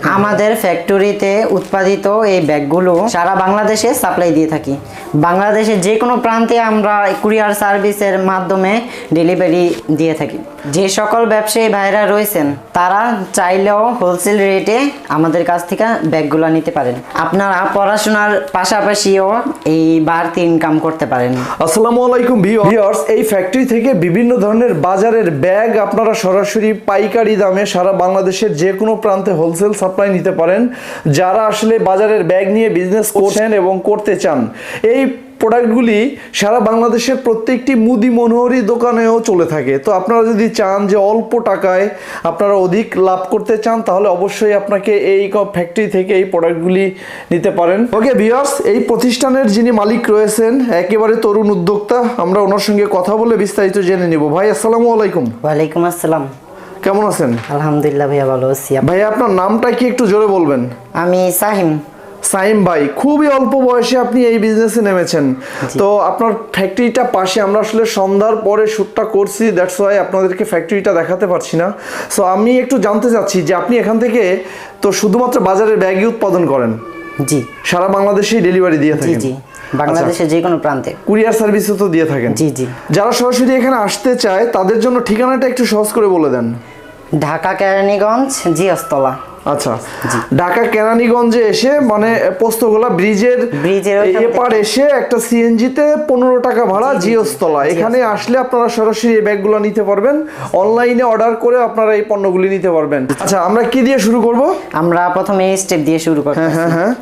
আমাদের ফ্যাক্টরিতে উৎপাদিত এই ব্যাগগুলো সারা বাংলাদেশে সাপ্লাই দিয়ে থাকি। বাংলাদেশের যে কোনো প্রান্তে আমরা কুরিয়ার সার্ভিসের মাধ্যমে ডেলিভারি দিয়ে থাকি। যে সকল ব্যবসায়ী ভাইরা রয়েছেন তারা চাইলেও হোলসেল রেটে আমাদের কাছ থেকে ব্যাগগুলো নিতে পারেন। আপনারা পড়াশোনার পাশাপাশিও এই বাড়তি ইনকাম করতে পারেন। আসসালামু আলাইকুম ভিউয়ার্স। এই ফ্যাক্টরি থেকে বিভিন্ন ধরনের বাজারের ব্যাগ আপনারা সরাসরি পাইকারি দামে সারা বাংলাদেশের যে কোনো প্রান্তে হোলসেল সাপ্লাই নিতে পারেন যারা আসলে বাজারের ব্যাগ নিয়ে বিজনেস করছেন এবং করতে চান। এই প্রোডাক্টগুলি সারা বাংলাদেশের প্রত্যেকটি মুদি মনোহরি দোকানেও চলে থাকে। তো আপনারা যদি চান যে অল্প টাকায় আপনারা অধিক লাভ করতে চান তাহলে অবশ্যই আপনাকে এই ফ্যাক্টরি থেকে এই প্রোডাক্টগুলি নিতে পারেন। ওকে ভিউয়ার্স এই প্রতিষ্ঠানের যিনি মালিক রয়েছেন একেবারে তরুণ উদ্যোক্তা আমরা ওনার সঙ্গে কথা বলে বিস্তারিত জেনে নিব। ভাই আসসালামু আলাইকুম। ওয়ালাইকুম আসসালাম। কেমন আছেন? আলহামদুলিল্লাহ ভাইয়া ভালো আছি। ভাই আপনার নামটা কি একটু জোরে বলবেন? আমি সাহিম। সাইম ভাই খুবই অল্প বয়সে আপনি এই বিজনেসে নেমেছেন। তো আপনার ফ্যাক্টরিটা পাশে আমরা আসলে সন্ধ্যার পরে শ্যুটটা করছি দ্যাটস ওয়াই আপনাদেরকে ফ্যাক্টরিটা দেখাতে পারছি না। সো আমি একটু জানতে চাচ্ছি যে আপনি এখান থেকে তো শুধুমাত্র বাজারের ব্যাগই উৎপাদন করেন? জি। সারা বাংলাদেশেই ডেলিভারি দিয়ে থাকেন? জি। বাংলাদেশের যে কোনো প্রান্তে। কুরিয়ার সার্ভিসও তো দিয়ে থাকেন? জি জি। যারা সরাসরি এখানে আসতে চায় তাদের জন্য ঠিকানাটা একটু সহজ করে বলে দেন। ঢাকা কেরানীগঞ্জ জিয়াস্তলা। আচ্ছা। ঢাকা কেরানীগঞ্জে এসে মানে পোস্তগোলা ব্রিজের ব্রিজের এপার এসে একটা সিএনজিতে পনেরো টাকা ভাড়া জিওস্তলা এখানে আসলে আপনারা সরাসরি এই ব্যাগগুলো নিতে পারবেন। অনলাইনে অর্ডার করে আপনারা এই পণ্যগুলি নিতে পারবেন। আচ্ছা আমরা কি দিয়ে শুরু করব? আমরা প্রথমে এই স্টেপ দিয়ে শুরু করব হ্যাঁ হ্যাঁ হ্যাঁ।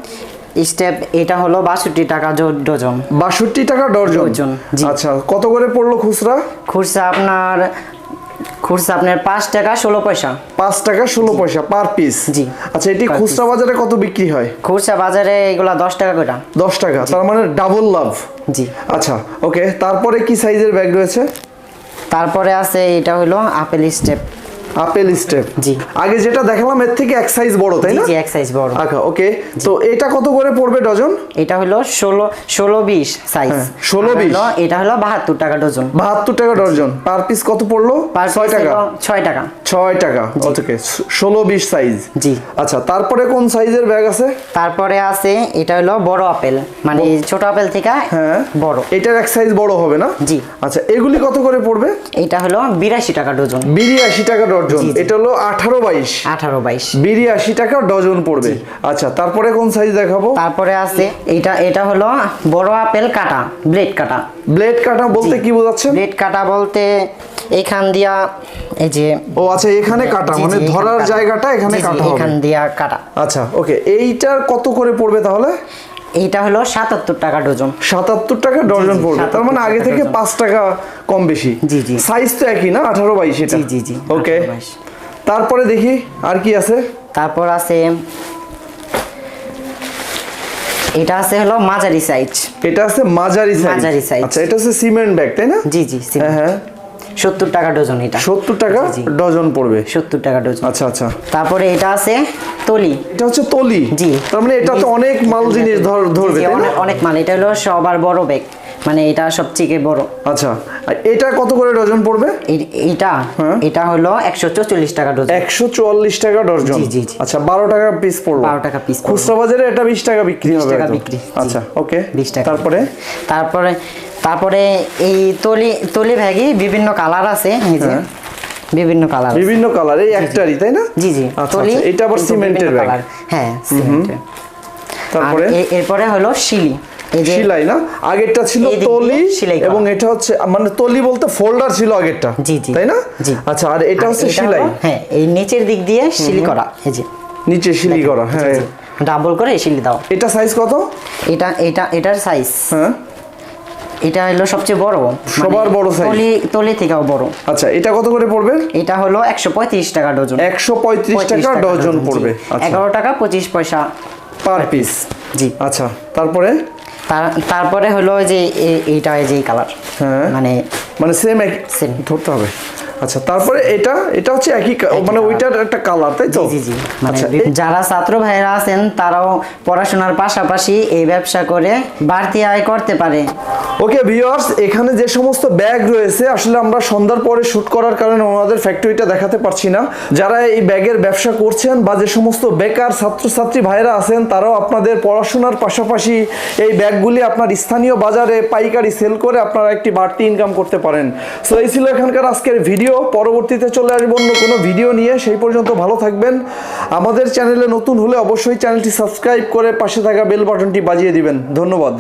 স্টেপ এটা হলো বাষট্টি টাকা ডজন। বাষট্টি টাকা ডজন, আচ্ছা কত করে পড়ল খুচরা? খুচরা আপনার খুচরা আপনার পাঁচ টাকা ষোলো পয়সা। পাঁচ টাকা ষোলো পয়সা পার পিস জি। আচ্ছা এটি খুচরা বাজারে কত বিক্রি হয়? খুচরা বাজারে এগুলা দশ টাকা করে। দশ টাকা তার মানে ডাবল লাভ জি। আচ্ছা ওকে তারপরে কি সাইজের ব্যাগ রয়েছে? তারপরে আছে এটা হলো আপেল স্টেপ আপেল স্টেপ। জি। আগে যেটা দেখালাম এর থেকে এক সাইজ বড় তাই না? জি এক সাইজ বড়। আচ্ছা ওকে তো এটা কত করে পড়বে ডজন? এটা হলো ষোলো ষোলো বিশ সাইজ হ্যাঁ, 16 20 এটা হলো বাহাত্তর টাকা ডজন। বাহাত্তর টাকা ডজন। পার পিস কত পড়ল? পার ছয় টাকা। হলো ছয় টাকা। ছয় টাকা ওকে ষোলো বিশ সাইজ জি। আচ্ছা তারপরে কোন সাইজের ব্যাগ আছে? তারপরে আছে এটা হলো বড় আপেল। মানে ছোট আপেল থেকে হ্যাঁ। বড়। এটার এক সাইজ বড় হবে না? জি। আচ্ছা এগুলি কত করে পড়বে? এটা হলো বিরাশি টাকা ডজন। বিরিয়াশি টাকা ডজন। জি। এটা হলো আঠারো বাইশ। আঠারো বাইশ। বিরিয়াশি টাকা ডজন পড়বে। আচ্ছা তারপরে কোন সাইজ দেখাবো? তারপরে আছে এটা এটা হলো বড় আপেল কাটা ব্লেড কাটা। ব্লেড কাটা বলতে কি বোঝাচ্ছেন? ব্লেড কাটা বলতে এখান দিয়া এই যে ও আচ্ছা এখানে কাটা মানে ধরার জায়গাটা এখানে কাটা হবে। এখান দিয়া কাটা। আচ্ছা ওকে এইটার কত করে পড়বে তাহলে? এইটা হলো সাতাত্তর টাকা ডজন। সাতাত্তর টাকা ডজন পড়বে। তার মানে আগে থেকে। পাঁচ টাকা কম বেশি। জি, জি। সাইজ তো একই না? আঠারো বাইশ এটা? জি জি জি ওকে 18 তারপরে দেখি আর কি আছে। তারপর আছে এটা আছে হলো মাঝারি সাইজ এটা আছে মাঝারি সাইজ মাঝারি size। আচ্ছা এটা হচ্ছে সিমেন্ট ব্যাগ তাই না? জি জি হ্যাঁ হ্যাঁ। সত্তর টাকা ডজন এটা। সত্তর টাকা। ডজন পড়বে? সত্তর টাকা ডজন। আচ্ছা আচ্ছা। তারপরে এটা আছে তলি। এটা হচ্ছে তলি? জি। তার মানে এটা তো অনেক মাল জিনিস ধর- ধরবে অনেক মাল। এটা হলো সবার বড় ব্যাগ। মানে এটা সবচেয়ে বড়। আচ্ছা। এটা কত করে ডজন পড়বে? এইটা হ্যাঁ। এটা হলো একশো চল্লিশ টাকা ডজন। একশো চুয়াল্লিশ টাকা ডজন? জি, জি। আচ্ছা বারো টাকা পিস পড়বে। 12 টাকা পড়বে। খুচরা বাজারে এটা বিশ টাকা বিক্রি হবে টাকা বিক্রি, আচ্ছা ওকে বিশ টাকা তারপরে? তারপরে তারপরে এই তলি তলি ব্যাগই বিভিন্ন কালার আছে এই যে হ্যাঁ। বিভিন্ন কালার বিভিন্ন কালার এই একটারই তাই না? জি জি আচ্ছা, তলি আচ্ছা, এটা আবার সিমেন্টের ব্যাগ। হ্যাঁ সিমেন্টের। তারপরে? এরপরে হলো শিলি। সিলাই না? আগেরটা ছিল তলি এবং এটা হচ্ছে মানে তলি বলতে ফোল্ডার ছিল আগেরটা জি, জি। তাই না? জি। আচ্ছা আর এটা হচ্ছে সেলাই হ্যাঁ এই নিচের দিক দিয়ে শিলি করা এই যে। নিচে সিলি করা হ্যাঁ। ডাবল করে শিলি দাও। এটা সাইজ কত? এটা এটা এটার সাইজ হ্যাঁ। এটা হলো সবচেয়ে বড়। সবার বড় সাইজ তলি তলি থেকেও বড়। আচ্ছা এটা কত করে পড়বে? এটা হলো একশো পঁয়ত্রিশ টাকা ডজন। একশো পঁয়ত্রিশ 35 টাকা ডজন পড়বে। আচ্ছা। এগারো টাকা পঁচিশ পয়সা পার পিস জি। আচ্ছা তারপরে? তারপরে হলো যে এইটা এই যে কালার হ্যাঁ। মানে মানে সেম সেম ধরতে হবে। আচ্ছা তারপরে এটা এটা হচ্ছে একই মানে ওইটার একটা কালার তাই তো? জি জি মানে আচ্ছা যারা ছাত্র ভাইরা আছেন তারাও পড়াশোনার পাশাপাশি এই ব্যবসা করে বাড়তি আয় করতে পারে। ওকে ভিউয়ার্স এখানে যে সমস্ত ব্যাগ রয়েছে আসলে আমরা সন্ধ্যার পরে শুট করার কারণে ওনাদের ফ্যাক্টরিটা দেখাতে পারছি না। যারা এই ব্যাগের ব্যবসা করছেন বা যে সমস্ত বেকার ছাত্রছাত্রী ভাইরা আছেন তারাও আপনাদের পড়াশোনার পাশাপাশি এই ব্যাগগুলি আপনার স্থানীয় বাজারে পাইকারি সেল করে আপনারা একটি বাড়তি ইনকাম করতে পারেন। সো এই ছিল এখানকার আজকের ভিডিও পরবর্তীতে চলে আসব, অন্য কোনো ভিডিও নিয়ে। সেই পর্যন্ত ভালো থাকবেন। আমাদের চ্যানেলে নতুন হলে অবশ্যই চ্যানেলটি সাবস্ক্রাইব করে পাশে থাকা বেল বাটনটি বাজিয়ে দিবেন। ধন্যবাদ।